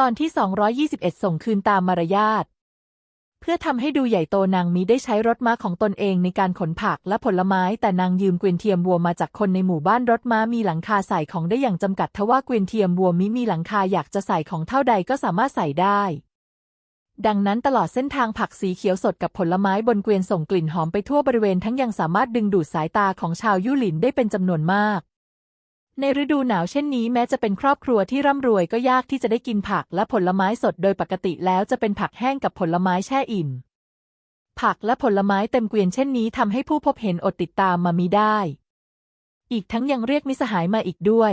ตอนที่ 221 ส่งคืนตามมารยาท เพื่อทำให้ดูใหญ่โตนางมีได้ใช้รถม้าของตนเองในการขนผักและผลไม้ แต่นางยืมเกวียนเทียมวัวมาจากคนในหมู่บ้านรถม้ามีหลังคาใส่ของได้อย่างจำกัดทว่าเกวียนเทียมวัวมิมีหลังคาอยากจะใส่ของเท่าใดก็สามารถใส่ได้ ดังนั้นตลอดเส้นทางผักสีเขียวสดกับผลไม้บนเกวียนส่งกลิ่นหอมไปทั่วบริเวณทั้งยังสามารถดึงดูดสายตาของชาวยุหลินได้เป็นจำนวนมาก ในฤดูหนาวเช่นนี้แม้จะเป็นครอบครัวที่ร่ำรวยก็ยากที่จะได้กินผักและผลไม้สดโดยปกติแล้วจะเป็นผักแห้งกับผลไม้แช่อิ่ม ผักและผลไม้เต็มเกวียนเช่นนี้ทำให้ผู้พบเห็นอดติดตามมามีได้ อีกทั้งยังเรียกมิสหายมาอีกด้วย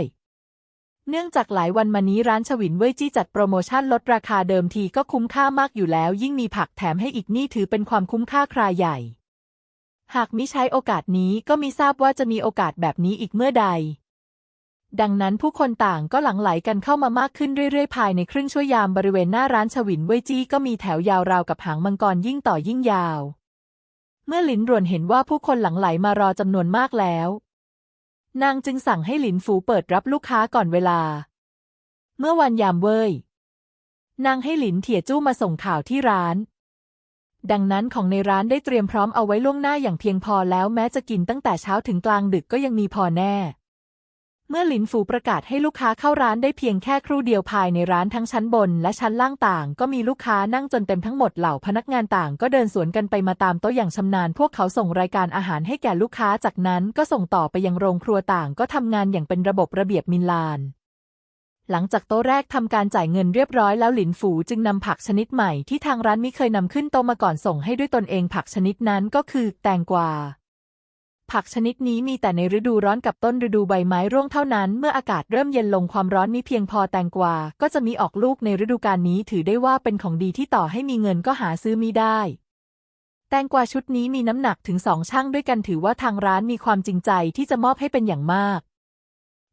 เนื่องจากหลายวันมานี้ร้านฉวินเว่ยจี้จัดโปรโมชั่นลดราคาเดิมทีก็คุ้มค่ามากอยู่แล้ว ยิ่งมีผักแถมให้อีกนี่ถือเป็นความคุ้มค่าคราใหญ่ หากมิใช้โอกาสนี้ก็มิทราบว่าจะมีโอกาสแบบนี้อีกเมื่อใด ดังนั้นผู้คนต่างก็หลั่งไหลกันเข้ามามากขึ้นเรื่อยๆ ภายในครึ่งชั่วยามบริเวณหน้าร้านฉวินเว่ยจี้ก็มีแถวยาวราวกับหางมังกรยิ่งต่อยิ่งยาว เมื่อหลินรวนเห็นว่าผู้คนหลั่งไหลมารอจำนวนมากแล้ว นางจึงสั่งให้หลินฝูเปิดรับลูกค้าก่อนเวลา เมื่อวันยามเว่ยนางให้หลินเถี่ยจู้มาส่งข่าวที่ร้าน ดังนั้นของในร้านได้เตรียมพร้อมเอาไว้ล่วงหน้าอย่างเพียงพอแล้วแม้จะกินตั้งแต่เช้าถึงกลางดึกก็ยังมีพอแน่ เมื่อหลินฝูประกาศให้ลูกค้าเข้าร้านได้เพียงแค่ครู่เดียวภายในร้านทั้งชั้นบนและชั้นล่างต่าง ก็มีลูกค้านั่งจนเต็มทั้งหมดเหล่าพนักงานต่างก็เดินสวนกันไปมาตามโต๊ะอย่างชำนาญ พวกเขาส่งรายการอาหารให้แก่ลูกค้าจากนั้นก็ส่งต่อไปยังโรงครัวต่าง ก็ทำงานอย่างเป็นระบบระเบียบมินลานหลังจากโต๊ะแรกทำการจ่ายเงินเรียบร้อยแล้วหลินฝูจึงนำผักชนิดใหม่ที่ทางร้านมิเคยนำขึ้นโต๊ะมาก่อนส่งให้ด้วยตนเองผักชนิดนั้นก็คือ แตงกวา ผักชนิดนี้มีแต่ในฤดูร้อนกับต้นฤดูใบไม้ร่วงเท่านั้น เมื่ออากาศเริ่มเย็นลงความร้อนมีเพียงพอแตงกวา ก็จะมีออกลูกในฤดูกาลนี้ถือได้ว่าเป็นของดีที่ต่อให้มีเงินก็หาซื้อมีได้ แตงกวาชุดนี้มีน้ำหนักถึงสองช่างด้วยกันถือว่าทางร้านมีความจริงใจที่จะมอบให้เป็นอย่างมาก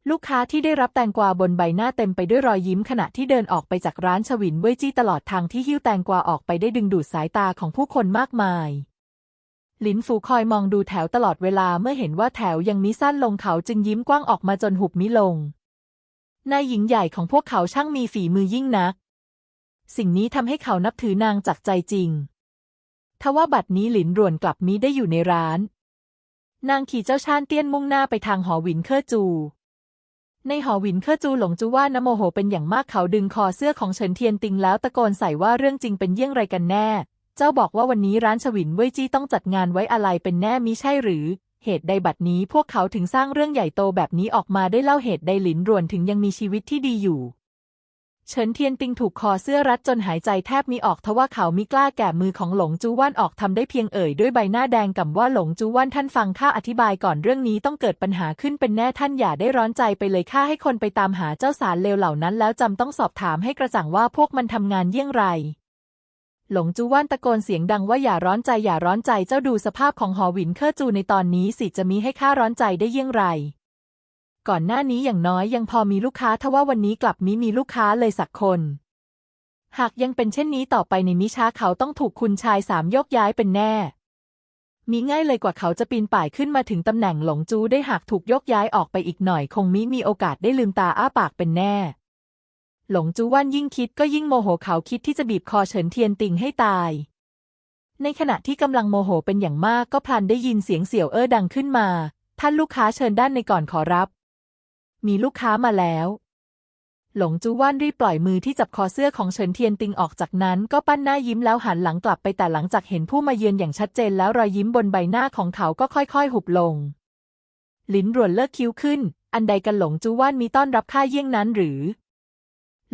ลูกค้าที่ได้รับแตงกวาบนใบหน้าเต็มไปด้วยรอยยิ้มขณะที่เดินออกไปจากร้านฉวินเว่ยจี้ตลอดทางที่หิ้วแตงกวาออกไปได้ดึงดูดสายตาของผู้คนมากมาย หลินฝูคอยมองดูแถวตลอดเวลาเมื่อเห็นว่าแถวยังมิสั้นลงเขาจึงยิ้มกว้างออกมาจนหุบมิลง นายหญิงใหญ่ของพวกเขาช่างมีฝีมือยิ่งนัก สิ่งนี้ทำให้เขานับถือนางจากใจจริง ทว่าบัดนี้หลินรวนกลับมิได้อยู่ในร้าน นางขี่เจ้าชานเตี้ยนมุ่งหน้าไปทางหอหวินเคอจู ในหอหวินเคอจูหลงจูว่านโมโหเป็นอย่างมากเขาดึงคอเสื้อของเฉินเทียนติงแล้วตะโกนใส่ว่าเรื่องจริงเป็นเยี่ยงไรกันแน่ เจ้าบอกว่าวันนี้ร้านฉวินเว่ยจี้ต้องจัดงานไว้อะไรเป็นแน่มิใช่หรือ เหตุใดบัดนี้พวกเขาถึงสร้างเรื่องใหญ่โตแบบนี้ออกมาได้เล่าเหตุใดหลินรวนถึงยังมีชีวิตที่ดีอยู่เฉินเทียนติงถูกคอเสื้อรัดจนหายใจแทบมิออกทว่าเขามิกล้าแก่มือของหลงจูว่านออกทำได้เพียงเอ่ยด้วยใบหน้าแดงกับว่าหลงจูว่านท่านฟังข้าอธิบายก่อนเรื่องนี้ต้องเกิดปัญหาขึ้นเป็นแน่ท่านอย่าได้ร้อนใจไปเลยข้าให้คนไปตามหาเจ้าสารเลวเหล่านั้น แล้วจำต้องสอบถามให้กระจ่างว่าพวกมันทำงานเยี่ยงไร หลงจูว่านตะโกนเสียงดังว่าอย่าร้อนใจอย่าร้อนใจเจ้าดูสภาพของหอหวินเคอร์จูในตอนนี้สิจะมีให้ข้าร้อนใจได้เยี่ยงไร ก่อนหน้านี้อย่างน้อยยังพอมีลูกค้าทว่าวันนี้กลับมิมีลูกค้าเลยสักคน หากยังเป็นเช่นนี้ต่อไปในมิช้าเขาต้องถูกคุณชายสามยกย้ายเป็นแน่ มีง่ายเลยกว่าเขาจะปีนป่ายขึ้นมาถึงตำแหน่งหลงจูได้หากถูกยกย้ายออกไปอีกหน่อย คงมิมีโอกาสได้ลืมตาอ้าปากเป็นแน่ หลงจูว่านยิ่งคิดก็ยิ่งโมโหเขาคิดที่จะบีบคอเฉินเทียนติงให้ตาย ในขณะที่กำลังโมโหเป็นอย่างมากก็พลันได้ยินเสียงเสี่ยวเอ้อดังขึ้นมา ท่านลูกค้าเชิญด้านในก่อนขอรับ มีลูกค้ามาแล้ว หลงจูว่านรีบปล่อยมือที่จับคอเสื้อของเฉินเทียนติงออกจากนั้น ก็ปั้นหน้ายิ้มแล้วหันหลังกลับไปแต่หลังจากเห็นผู้มาเยือนอย่างชัดเจนแล้วรอยยิ้มบนใบหน้าของเขาก็ค่อยๆ หุบลง ลิ้นรวนเลิกคิ้วขึ้น อันใดกันหลงจูว่านมีต้อนรับข้าเยี่ยงนั้นหรือ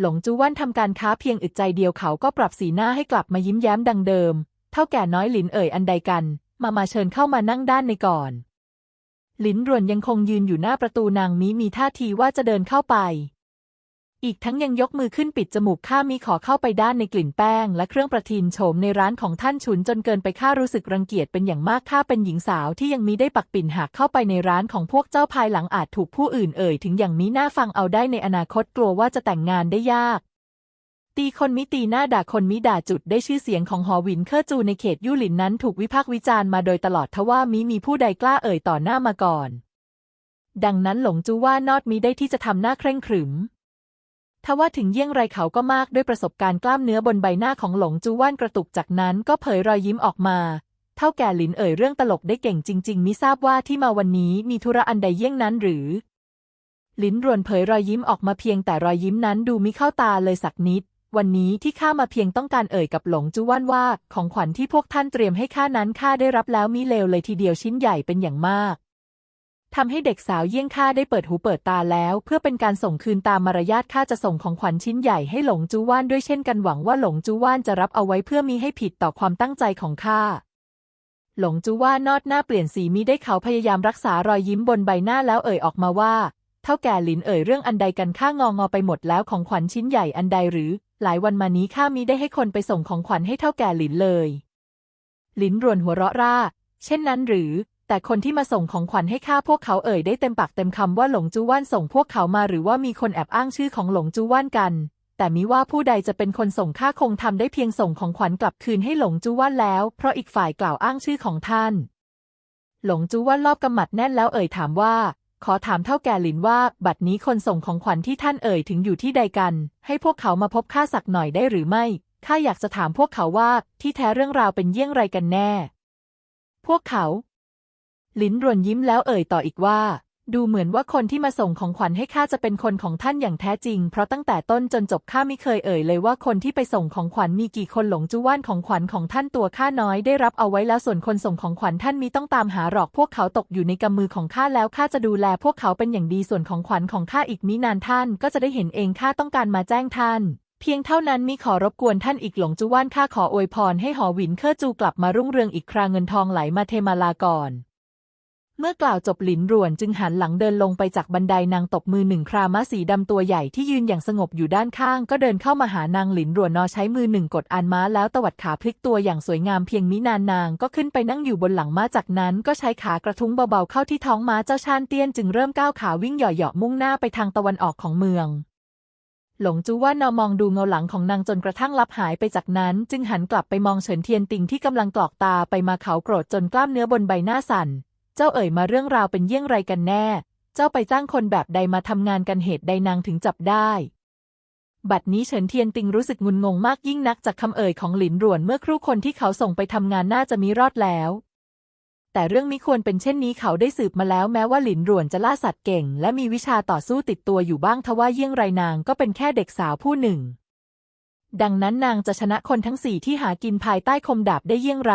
หลงจูว่านทำการค้าเพียงอึดใจเดียวเขาก็ปรับสีหน้าให้กลับมายิ้มแย้มดังเดิม เท่าแก่น้อยหลินเอ่ยอันใดกัน มามาเชิญเข้ามานั่งด้านในก่อน หลินรวนยังคงยืนอยู่หน้าประตูนางมีมีท่าทีว่าจะเดินเข้าไป อีกทั้งยังยกมือขึ้นปิดจมูกข้ามีขอเข้าไปด้านในกลิ่นแป้ง และเครื่องประทินโฉมในร้านของท่านฉุนจนเกินไปข้ารู้สึกรังเกียจเป็นอย่างมากข้าเป็นหญิงสาวที่ยังมีได้ปักปิ่นหากเข้าไปในร้านของพวกเจ้าภายหลังอาจถูกผู้อื่นเอ่ยถึงอย่างมีหน้าฟังเอาได้ในอนาคตกลัวว่าจะแต่งงานได้ยากตีคนมิตีหน้าด่าคนมิด่าจุดได้ชื่อเสียงของหอวินเคอร์จูในเขตยู่หลินนั้นถูกวิพากษ์วิจารณ์มาโดยตลอดทว่ามิมีผู้ใดกล้าเอ่ยต่อหน้ามาก่อน ดังนั้นหลงจูว่านอดมิได้ที่จะทำหน้าเคร่งขรึม ทว่าถึงเยี่ยงไรเขาก็มากด้วยประสบการณ์กล้ามเนื้อบนใบหน้าของหลงจูว่านกระตุกจากนั้นก็เผยรอยยิ้มออกมา เท่าแก่หลินเอ่ยเรื่องตลกได้เก่งจริง ๆ มิทราบว่าที่มาวันนี้มีธุระอันใดเยี่ยงนั้นหรือ ลินรวนเผยรอยยิ้มออกมาเพียงแต่รอยยิ้มนั้นดูมิเข้าตาเลยสักนิด วันนี้ที่ข้ามาเพียงต้องการเอ่ยกับหลงจูว่านว่า ของขวัญที่พวกท่านเตรียมให้ข้านั้นข้าได้รับแล้วมิเลวเลยทีเดียวชิ้นใหญ่เป็นอย่างมาก ทำให้เด็กสาวเยี่ยงข้าได้เปิดหูเปิดตาแล้ว เพื่อเป็นการส่งคืนตามมารยาทข้าจะส่งของขวัญชิ้นใหญ่ให้หลงจูว่านด้วยเช่นกันหวังว่าหลงจูว่านจะรับเอาไว้เพื่อมีให้ผิดต่อความตั้งใจของข้าหลงจูว่านอดหน้าเปลี่ยนสีมิได้เขาพยายามรักษารอยยิ้มบนใบหน้าแล้วเอ่ยออกมาว่าเท่าแก่หลินเอ่ยเรื่องอันใดกันข้างองอไปหมดแล้วของขวัญชิ้นใหญ่อันใดหรือ หลายวันมานี้ข้ามิได้ให้คนไปส่งของขวัญให้เท่าแก่หลินเลย หลินรวนหัวเราะร่า เช่นนั้นหรือ แต่คนที่มาส่งของขวัญให้ข้าพวกเขาเอ่ยได้เต็มปากเต็มคำว่าหลงจูว่านส่งพวกเขามาหรือว่ามีคนแอบอ้างชื่อของหลงจูว่านกัน แต่มิว่าผู้ใดจะเป็นคนส่งข้าคงทำได้เพียงส่งของขวัญกลับคืนให้หลงจูว่านแล้ว เพราะอีกฝ่ายกล่าวอ้างชื่อของท่าน หลงจูว่านรอบกำมัดแน่นแล้วเอ่ยถามว่า ขอถามเท่าแก่หลินว่า บัดนี้คนส่งของขวัญที่ท่านเอ่ยถึงอยู่ที่ใดกัน ให้พวกเขามาพบข้าสักหน่อยได้หรือไม่ข้าอยากจะถามพวกเขาว่าที่แท้เรื่องราวเป็นเยี่ยงไรกันแน่ พวกเขา ลิ้นรวนยิ้มแล้วเอ่ยต่ออีกว่า ดูเหมือนว่าคนที่มาส่งของขวัญให้ข้าจะเป็นคนของท่านอย่างแท้จริง เพราะตั้งแต่ต้นจนจบข้าไม่เคยเอ่ยเลยว่าคนที่ไปส่งของขวัญมีกี่คนหลงจุว่านของขวัญของท่านตัวข้าน้อยได้รับเอาไว้แล้วส่วนคนส่งของขวัญท่านมีต้องตามหาหรอกพวกเขาตกอยู่ในกำมือของข้าแล้วข้าจะดูแลพวกเขาเป็นอย่างดีส่วนของขวัญของข้าอีกมินานท่าน ก็จะได้เห็นเองข้าต้องการมาแจ้งท่านเพียงเท่านั้นมิขอรบกวนท่านอีกหลงจุว่านข้าขออวยพรให้หอหวินเคอจูกลับมารุ่งเรืองอีกคราเงินทองไหลมาเทมาลาก่อน เมื่อกล่าวจบหลินรวนจึงหันหลังเดินลงไปจากบันไดนางตบมือหนึ่งคราม้าสีดำตัวใหญ่ที่ยืนอย่างสงบอยู่ด้านข้าง ก็เดินเข้ามาหานางหลินรวนนอใช้มือหนึ่งกดอานม้าแล้วตวัดขาพลิกตัวอย่างสวยงามเพียงมินานนางก็ขึ้นไปนั่งอยู่บนหลังม้าจากนั้นก็ใช้ขากระทุ้งเบาๆเข้าที่ท้องม้าเจ้าชานเตี้ยนจึงเริ่มก้าวขาวิ่งเหยาะๆมุ่งหน้าไปทางตะวันออกของเมืองหลงจูว่านอมองดูเงาหลังของนางจนกระทั่งลับหายไปจากนั้น จึงหันกลับไปมองเฉินเทียนติงที่กำลังกรอกตาไปมาเขาโกรธจนกล้ามเนื้อบนใบหน้าสั่น เจ้าเอ่ยมาเรื่องราวเป็นเยี่ยงไรกันแน่ เจ้าไปจ้างคนแบบใดมาทำงานกันเหตุใดนางถึงจับได้ บัดนี้เฉินเทียนติงรู้สึกงุนงงมากยิ่งนักจากคำเอ่ยของหลินรวนเมื่อครู่คนที่เขาส่งไปทำงานน่าจะมีรอดแล้วแต่เรื่องมิควรเป็นเช่นนี้เขาได้สืบมาแล้วแม้ว่าหลินรวนจะล่าสัตว์เก่ง และมีวิชาต่อสู้ติดตัวอยู่บ้างทว่าเยี่ยงไรนางก็เป็นแค่เด็กสาวผู้หนึ่ง ดังนั้นนางจะชนะคนทั้งสี่ที่หากินภายใต้คมดาบได้เยี่ยงไร